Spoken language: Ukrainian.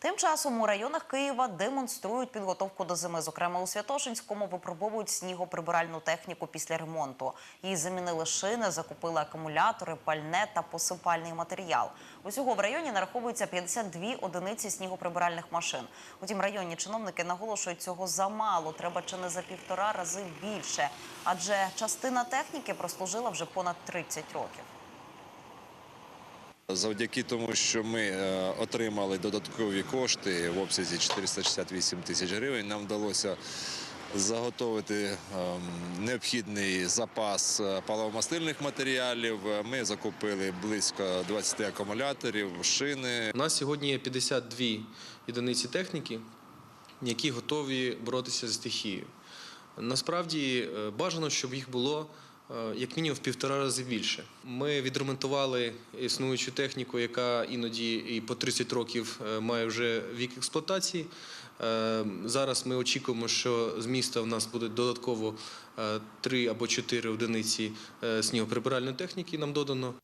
Тим часом у районах Києва демонструють підготовку до зими. Зокрема, у Святошинському випробовують снігоприбиральну техніку після ремонту. Її замінили шини, закупили акумулятори, пальне та посипальний матеріал. Усього в районі нараховується 52 одиниці снігоприбиральних машин. Утім, районні чиновники наголошують, цього замало. Треба чи не за півтора рази більше. Адже частина техніки прослужила вже понад 30 років. Завдяки тому, що ми е, отримали додаткові кошти в обсязі 468 тисяч гривень, нам вдалося заготовити ем, необхідний запас е, паливомастильних матеріалів. Ми закупили близько 20 акумуляторів, шини. У нас сьогодні є 52 одиниці техніки, які готові боротися з стихією. Насправді е, бажано, щоб їх було як мінімум в півтора рази більше. Ми відремонтували існуючу техніку, яка іноді і по 30 років е, має вже вік експлуатації. Е, Зараз ми очікуємо, що з міста в нас буде додатково 3 або 4 одиниці е, снігоприбиральної техніки нам додано.